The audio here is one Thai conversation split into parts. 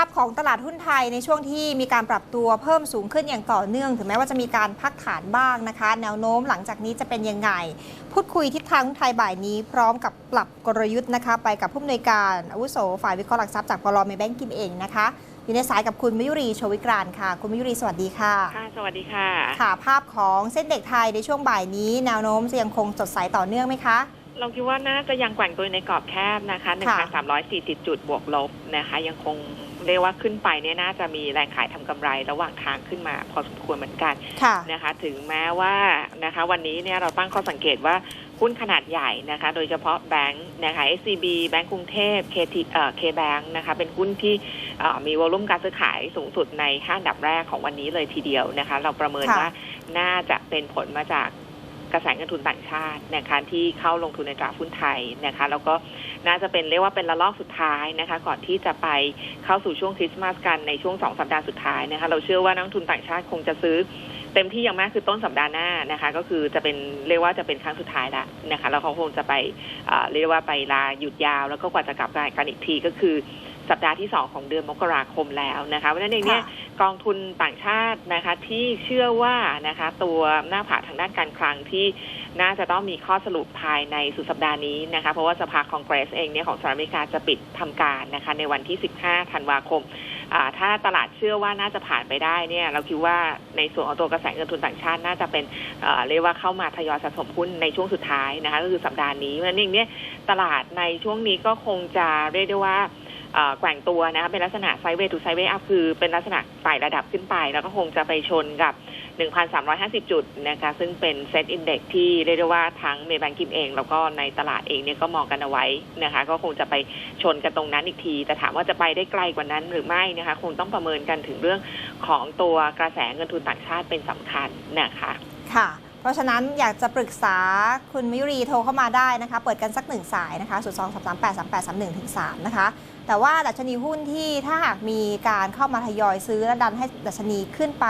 าพของตลาดหุ้นไทยในช่วงที่มีการปรับตัวเพิ่มสูงขึ้นอย่างต่อเนื่อง ถึงแม้ว่าจะมีการพักฐานบ้างนะคะ แนวโน้มหลังจากนี้จะเป็นยังไง พูดคุยทิศทางหุ้นไทยบ่ายนี้พร้อมกับปรับกลยุทธ์นะคะ ไปกับผู้อำนวยการอาวุโสฝ่ายวิเคราะห์หลักทรัพย์จากบลเมแบงกิมเองนะคะอยู่ในสายกับคุณมยุรีโชวิกรานค่ะ คุณมยุรีสวัสดีค่ะค่ะ สวัสดีค่ะ ค่ะภาพของเส้นเด็กไทยในช่วงบ่ายนี้ แนวโน้มจะยังคงสดใสต่อเนื่องไหมคะเราคิดว่าน่าจะยังแกว่งตัวในกรอบแคบนะคะค่ะ1,340 จุดบวกลบนะคะ ยังคง เรียกว่าขึ้นไปเนี่ยน่าจะมีแรงขายทำกำไรระหว่างทางขึ้นมา พอสมควรเหมือนกันค่ะนะคะ ถึงแม้ว่านะคะ วันนี้เนี่ยเราตั้งข้อสังเกตว่าหุ้นขนาดใหญ่นะคะ โดยเฉพาะแบงค์นะคะ SCB แบงก์กรุงเทพ KT เอ่อ KBank นะคะ เป็นหุ้นที่เอ่อมีวอลุ่มการซื้อขายสูงสุดในห้าอันดับแรกของวันนี้เลยทีเดียวนะคะ เราประเมินค่ะว่าน่าจะเป็นผลมาจาก กระแสเงินทุนต่างชาตินะคะที่เข้าลงทุนในตราหุ้นไทยนะคะแล้วก็น่าจะเป็นเรียกว่าเป็นระลอกสุดท้ายนะคะ ก่อนที่จะไปเข้าสู่ช่วงคริสต์มาสกันในช่วงสองสัปดาห์สุดท้ายนะคะ เราเชื่อว่านักทุนต่างชาติคงจะซื้อ เต็มที่อย่างมากคือต้นสัปดาห์หน้านะคะ ก็คือจะเป็นเรียกว่าจะเป็นครั้งสุดท้ายแล้วนะคะ แล้วเขาคงจะไปเอ่อเรียกว่าไปลาหยุดยาว แล้วก็กว่าจะกลับมากันอีกทีก็คือสัปดาห์ที่สองของเดือนมกราคมแล้วนะคะเพราะฉะนั้นเองเนี่ยค่ะกองทุนต่างชาตินะคะที่เชื่อว่านะคะตัวหน้าผาทางด้านการคลังที่น่าจะต้องมีข้อสรุปภายในสุดสัปดาห์นี้นะคะเพราะว่าสภาคองเกรสเองเนี่ยของสหรัฐอเมริกาจะปิดทำการนะคะในวันที่ 15 ธันวาคมอ่า ถ้าตลาดเชื่อว่าน่าจะผ่านไปได้เนี่ย เราคิดว่าในส่วนของตัวกระแสเงินทุนต่างชาติน่าจะเป็นเรียกว่าเข้ามาทยอยสะสมหุ้นในช่วงสุดท้ายนะคะก็คือสัปดาห์นี้เพราะนั้นเองเนี่ยตลาดในช่วงนี้ก็คงจะเรียกได้ว่าแกว่งตัวนะคะเป็นลักษณะไซเวทูไซเวอัพคือเป็นลักษณะไต่ระดับขึ้นไป แล้วก็คงจะไปชนกับ 1,350 จุดนะคะ ซึ่งเป็นเซตอินเด็กที่เรียกได้ว่าทั้งเมย์แบงกิมเอง แล้วก็ในตลาดเองเนี่ยก็มองกันเอาไว้นะคะ ก็คงจะไปชนกันตรงนั้นอีกที แต่ถามว่าจะไปได้ไกลกว่านั้นหรือไม่นะคะ คงต้องประเมินกันถึงเรื่องของตัวกระแสเงินทุนต่างชาติเป็นสำคัญนะคะ ค่ะ เพราะฉะนั้นอยากจะปรึกษาคุณมิรีโทรเข้ามาได้นะคะ เปิดกันสักหนึ่งสายนะคะ0 2 3 3 8 3 8 3 1ถึง3นะคะแต่ว่าดัชนีหุ้นที่ถ้าหากมีการเข้ามาทยอยซื้อและดันให้ดัชนีขึ้นไป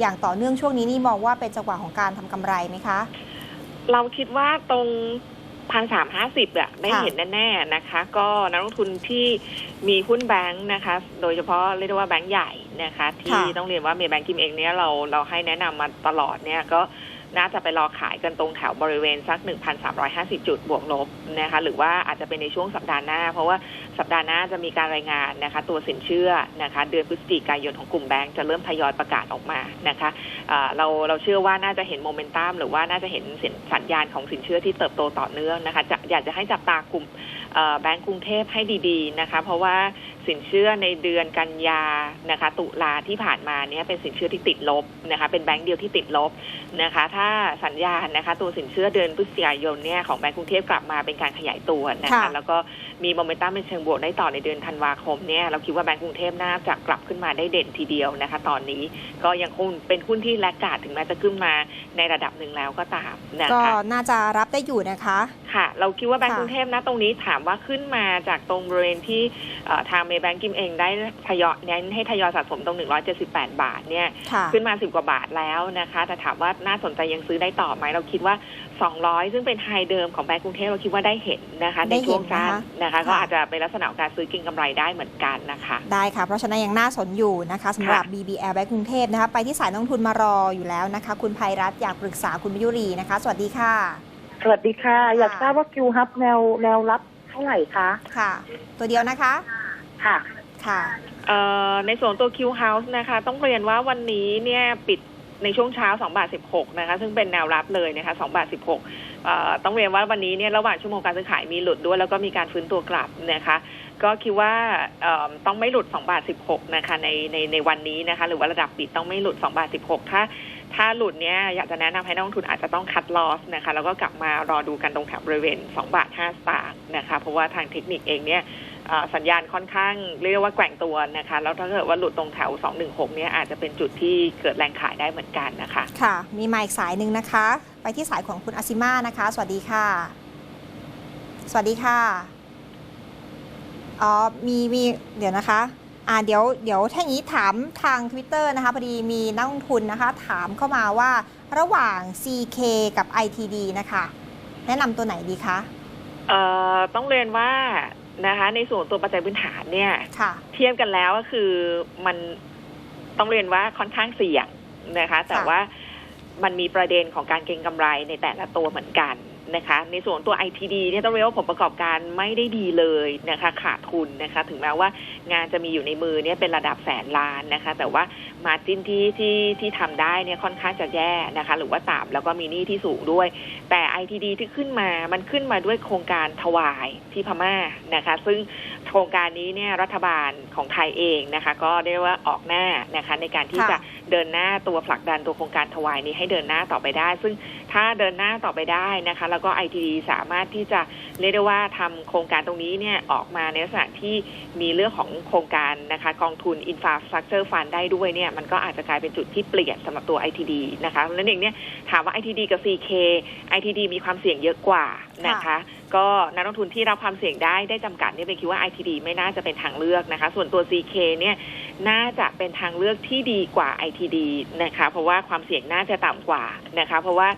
อย่างต่อเนื่องช่วงนี้นี่มองว่าเป็นจังหวะของการทำกำไรไหมคะ เราคิดว่าตรงพันสามห้าสิบอะได้ค่ะเห็นแน่ๆนะคะ ก็นักลงทุนที่มีหุ้นแบงค์นะคะ โดยเฉพาะเรียกได้ว่าแบงค์ใหญ่นะคะ ที่ต้องเรียนว่าเมย์แบงค์กิมเองเนี่ยเราเราให้แนะนำมาตลอดเนี่ยก็ น่าจะไปรอขายกันตรงแถวบริเวณสัก 1,350 จุดบวกลบนะคะหรือว่าอาจจะเป็นในช่วงสัปดาห์หน้า เพราะว่าสัปดาห์หน้าจะมีการรายงานนะคะ ตัวสินเชื่อนะคะเดือนพฤศจิกายนของกลุ่มแบงค์จะเริ่มทยอยประกาศออกมานะคะเอ่อเราเราเชื่อว่าน่าจะเห็นโมเมนตัมหรือว่าน่าจะเห็นสัญสัญญาณของสินเชื่อที่เติบโตต่อเนื่องนะคะจะอยากจะให้จับตากลุ่มแบงก์กรุงเทพให้ดีๆนะคะ เพราะว่า สินเชื่อในเดือนกันยานะคะ ตุลาที่ผ่านมาเนี่ยเป็นสินเชื่อที่ติดลบนะคะ เป็นแบงก์เดียวที่ติดลบนะคะ ถ้าสัญญาณนะคะ ตัวสินเชื่อเดือนพฤศจิกายนเนี่ยของแบงก์กรุงเทพกลับมาเป็นการขยายตัวนะคะค่ะแล้วก็มีโมเมนตัมเป็นเชิงบวกได้ต่อในเดือนธันวาคมเนี่ยเราคิดว่าแบงก์กรุงเทพน่าจะกลับขึ้นมาได้เด่นทีเดียวนะคะ ตอนนี้ก็ยังคงเป็นหุ้นที่แลกกาดถึงแม้จะขึ้นมาในระดับหนึ่งแล้วก็ตามนะก็คะน่าจะรับได้อยู่นะคะ ค่ะ เราคิดว่าแบงก์ค่ะกรุงเทพนะตรงนี้ถามว่าขึ้นมาจากตรงบริเวณที่เอ่อทางเมย์แบงก์กิมเองได้ทยอยเน้นให้ทยอยสะสมตรง 178 บาทเนี่ยค่ะขึ้นมา 10 กว่าบาทแล้วนะคะ แต่ถามว่าน่าสนใจยังซื้อได้ต่อไหม เราคิดว่า 200 ซึ่งเป็นไฮเดิมของแบงก์กรุงเทพเราคิดว่าได้เห็นนะคะได้ในเห็นช่วงสั้นนะคะนะคะก็ค่ะอาจจะเป็นลักษณะของการซื้อกินกำไรได้เหมือนกันนะคะ ได้ค่ะ เพราะฉะนั้นยังน่าสนอยู่นะคะสำหรับค่ะ BBL แบงก์กรุงเทพนะคะ ไปที่สายนักลงทุนมารออยู่แล้วนะคะ คุณภัยรัตน์อยากปรึกษาคุณมิยุรีนะคะ สวัสดีค่ะ สวัสดีค่ะ อยากทราบว่าคิวฮับแนวแนวรับเท่าไหร่คะ ค่ะ ตัวเดียวนะคะ ค่ะค่ะเอ่อในส่วนตัว Q House นะคะ ต้องเรียนว่าวันนี้เนี่ยปิดในช่วงเช้า2บาท16 นะคะ ซึ่งเป็นแนวรับเลยนะคะ2บาท16เอ่อต้องเรียนว่าวันนี้เนี่ยระหว่างชั่วโมงการซื้อขายมีหลุดด้วย แล้วก็มีการฟื้นตัวกลับนะคะ ก็คิดว่าเอ่อต้องไม่หลุด2บาท16 นะคะในในในวันนี้นะคะ หรือว่าระดับปิดต้องไม่หลุด2บาท16 ถ้าถ้าหลุดเนี่ยอยากจะแนะนำให้นักลงทุนอาจจะต้องคัดลอสนะคะ แล้วก็กลับมารอดูกันตรงแถวบริเวณ2บาท5สตางค์นะคะ เพราะว่าทางเทคนิคเองเนี่ยเอ่อ สัญญาณค่อนข้างเรียกว่าแกว่งตัวนะคะ แล้วถ้าเกิดว่าหลุดตรงแถว 216 เนี่ยอาจจะเป็นจุดที่เกิดแรงขายได้เหมือนกันนะคะ ค่ะ มีมาอีกสายหนึ่งนะคะ ไปที่สายของคุณอาซิมานะคะ สวัสดีค่ะ สวัสดีค่ะอ๋อมีมีเดี๋ยวนะคะอ่าเดี๋ยวเดี๋ยวถ้าอย่างนี้ถามทาง Twitter นะคะพอดีมีนักลงทุนนะคะ ถามเข้ามาว่าระหว่าง CK กับ ITD นะคะ แนะนำตัวไหนดีคะเอ่อต้องเรียนว่า นะคะ ในส่วนตัวปัจจัยพื้นฐานเนี่ยค่ะเทียบกันแล้วก็คือมันต้องเรียนว่าค่อนข้างเสี่ยงนะคะ แต่ค่ะว่ามันมีประเด็นของการเก็งกำไรในแต่ละตัวเหมือนกัน นะคะ ในส่วนตัว ITD เนี่ยต้องเรียกว่าผลประกอบการไม่ได้ดีเลยนะคะ ขาดทุนนะคะ ถึงแม้ว่างานจะมีอยู่ในมือเนี่ยเป็นระดับแสนล้านนะคะ แต่ว่ามาจินที่ที่ที่ทำได้เนี่ยค่อนข้างจะแย่นะคะ หรือว่าต่ำแล้วก็มีหนี้ที่สูงด้วย แต่ ITD ที่ขึ้นมามันขึ้นมาด้วยโครงการถวายที่พม่านะคะ ซึ่งโครงการนี้เนี่ยรัฐบาลของไทยเองนะคะ ก็เรียกว่าออกหน้านะคะ ในการที่ค่ะจะเดินหน้าตัวผลักดันตัวโครงการถวายนี้ให้เดินหน้าต่อไปได้ ซึ่งถ้าเดินหน้าต่อไปได้นะคะ แล้วก็ ITD สามารถที่จะเรียกได้ว่าทำโครงการตรงนี้เนี่ยออกมาในลักษณะที่มีเรื่องของโครงการนะคะกองทุน Infrastructure Fund ได้ด้วยเนี่ยมันก็อาจจะกลายเป็นจุดที่เปลี่ยนสำหรับตัว ITD นะคะแล้วเองเนี่ยถามว่า ITD กับ CK ITD มีความเสี่ยงเยอะกว่านะคะก็นักลงทุนที่รับความเสี่ยงได้ได้จำกัดเนี่ยเป็นคิดว่า ITD ไม่น่าจะเป็นทางเลือกนะคะ ส่วนตัว CK เนี่ยน่าจะเป็นทางเลือกที่ดีกว่า ITD นะคะ เพราะว่าความเสี่ยงน่าจะต่ำกว่านะคะ เพราะว่า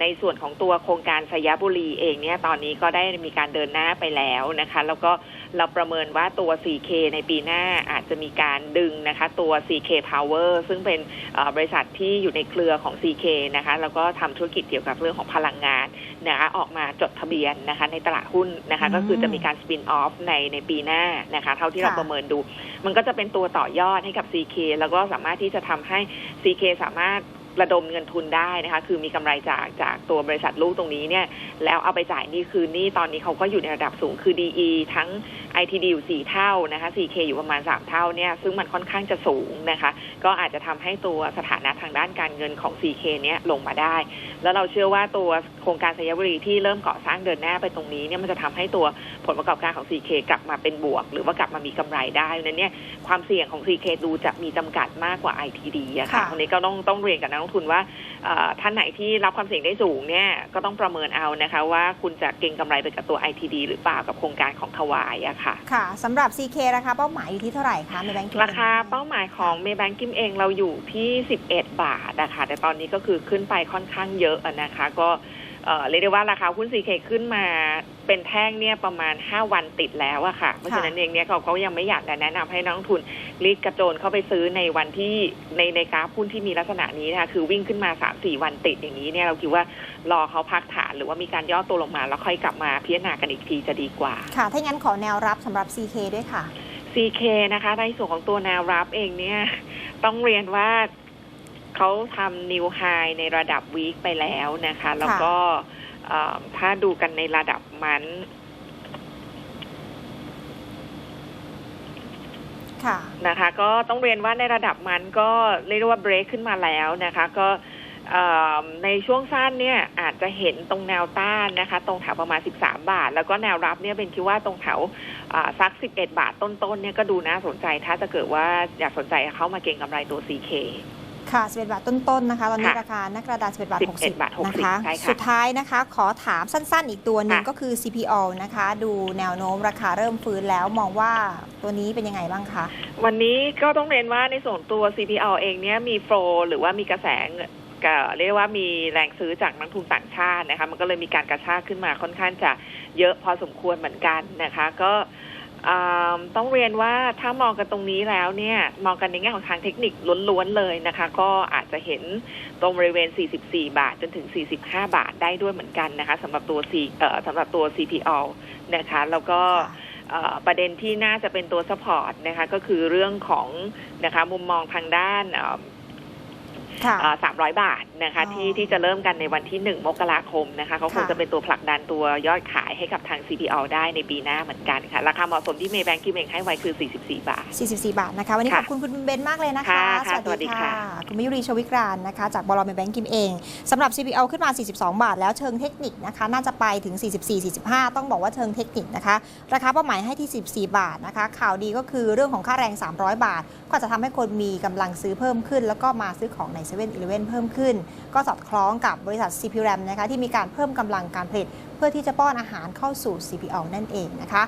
ในส่วนของตัวโครงการสยบุรีเองเนี่ยตอนนี้ก็ได้มีการเดินหน้าไปแล้วนะคะ แล้วก็เราประเมินว่าตัว CK ในปีหน้าอาจจะมีการดึงนะคะตัว CK Power ซึ่งเป็นเอ่อบริษัทที่อยู่ในเครือของ CK นะคะแล้วก็ทำธุรกิจเกี่ยวกับเรื่องของพลังงานนะคะออกมาจดทะเบียนนะคะในตลาดหุ้นนะคะอืมก็คือจะมีการสปินออฟในในปีหน้านะคะเท่าที่เราค่ะประเมินดู มันก็จะเป็นตัวต่อยอดให้กับ CK แล้วก็สามารถที่จะทำให้ CK สามารถ ระดมเงินทุนได้นะคะ คือมีกำไรจากจากตัวบริษัทลูกตรงนี้เนี่ย แล้วเอาไปจ่ายหนี่คืนหนี่ตอนนี้เขาก็อยู่ในระดับสูงคือ DE ทั้ง ITD อยู่ 4 เท่านะคะ CK อยู่ประมาณ 3 เท่าเนี่ย ซึ่งมันค่อนข้างจะสูงนะคะ ก็อาจจะทำให้ตัวสถานะทางด้านการเงินของ CK เนี่ยลงมาได้ แล้วเราเชื่อว่าตัวโครงการสยบุรีที่เริ่มก่อสร้างเดินหน้าไปตรงนี้เนี่ยมันจะทำให้ตัวผลประกอบการของ CK กลับมาเป็นบวก หรือว่ากลับมามีกำไรได้ดังนั้นเนี่ยความเสี่ยงของ CK ดูจะมีจำกัดมากกว่า ITD อะค่ะค่ะตรงนี้ก็ต้องต้องเรียนกับนักลงทุนว่าเอ่อท่านไหนที่รับความเสี่ยงได้สูงเนี่ยก็ต้องประเมินเอานะคะว่าคุณจะเก็งกำไรไปกับตัว ITD หรือเปล่ากับโครงการของทวายอะค่ะ ค่ะสำหรับ CK ราคาเป้าหมายอยู่ที่เท่าไหร่คะในแบงก์ราคาเป้าหมายของเม y b แบงกิมเองเราอยู่ที่ 11 บาทนะคะแต่ตอนนี้ก็คือขึ้นไปค่อนข้างเยอะอะนะคะ ก็ เอ่อเรียกได้ว่าราคาหุ้น CK ขึ้นมาเป็นแท่งเนี่ยประมาณ 5 วันติดแล้วอะค่ะ เพราะฉะนั้นเองเนี่ยเขาเขายังไม่อยากจะแนะนำให้นักลงทุนรีบกระโจนเข้าไปซื้อในวันที่ในในกราฟหุ้นที่มีลักษณะนี้นะคะคือวิ่งขึ้นมา 3-4 วันติดอย่างนี้เนี่ยเราคิดว่ารอเขาพักฐานหรือว่ามีการย่อตัวลงมา แล้วค่อยกลับมาพิจารณากันอีกทีจะดีกว่า ค่ะ ถ้างั้นขอแนวรับสำหรับ CK ด้วยค่ะ CK นะคะในส่วนของตัวแนวรับเองเนี่ยต้องเรียนว่า เขาทำนิวไฮในระดับวีคไปแล้วนะคะ แล้วก็เอ่อถ้าดูกันในระดับมันค่ะนะคะ ก็ต้องเรียนว่าในระดับมันก็เรียกได้ว่าเบรกขึ้นมาแล้วนะคะ ก็เอ่อในช่วงสั้นเนี่ยอาจจะเห็นตรงแนวต้านนะคะ ตรงแถวประมาณ 13 บาท แล้วก็แนวรับเนี่ยเป็นคิดว่าตรงแถวอ่าสัก 11 บาทต้นๆเนี่ยก็ดูน่าสนใจถ้าจะเกิดว่าอยากสนใจเข้ามาเก็งกำไรตัว CK ค่ะ11บาทต้นๆนะคะ ตอนนี้ค่ะราคานักกระดาน11บาท11บาท60นะคะ ใช่ค่ะสุดท้ายนะคะ ขอถามสั้นๆ อีกตัวหนึ่งค่ะ ก็คือ CPO นะคะ ดูแนวโน้มราคาเริ่มฟื้นแล้วมองว่าตัวนี้เป็นยังไงบ้างคะ วันนี้ก็ต้องเรียนว่าในส่วนตัว CPL เองเนี่ยมีโฟลหรือว่ามีกระแสเงินก็เรียกว่ามีแรงซื้อจากนักทุนต่างชาตินะคะ มันก็เลยมีการกระชากขึ้นมาค่อนข้างจะเยอะพอสมควรเหมือนกันนะคะ ก็อ่า ต้องเรียนว่าถ้ามองกันตรงนี้แล้วเนี่ยมองกันในแง่ของทางเทคนิคล้วนๆเลยนะคะ ก็อาจจะเห็นตรงบริเวณ 44 บาทจนถึง 45 บาทได้ด้วยเหมือนกันนะคะสำหรับตัว C เอ่อสำหรับตัว CPL นะคะ แล้วก็เอ่อประเด็นที่น่าจะเป็นตัวสปอร์ตนะคะก็คือเรื่องของนะคะมุมมองทางด้าน เอ่อค่ะสามร้อยบาทนะคะอ๋อที่ที่จะเริ่มกันในวันที่หนึ่งมกราคมนะคะเขาคงค่ะจะเป็นตัวผลักดันตัวยอดขายให้กับทาง CPO ได้ในปีหน้าเหมือนกันค่ะ ราคาเหมาะสมที่เมย์แบงกิ้งเองให้ไว้คือ 44 บาท 44 บาทนะคะ วันนี้ขค่ะอบคุณคุณเบนมากเลยนะคะค่ะค่ะสวัสดีค่ะ คุณมยุรีชวิกรานนะคะ จากบลเมแบงกิมเองสำหรับ CPO ขึ้นมา 42 บาท แล้วเชิงเทคนิคนะคะ น่าจะไปถึง 44-45 ต้องบอกว่าเชิงเทคนิคนะคะ ราคาเป้าหมายให้ที่14บาทนะคะ ข่าวดีก็คือเรื่องของค่าแรง 300 บาท ก็จะทำให้คนมีกำลังซื้อเพิ่มขึ้น แล้วก็มาซื้อของใน7 e เ e ่ e อเพิ่มขึ้น ก็สอดคล้องกับบริษัท CP RAM นะคะที่มีการเพิ่มกำลังการผลิต เพื่อที่จะป้อนอาหารเข้าสู่ CPO นั่นเองนะคะ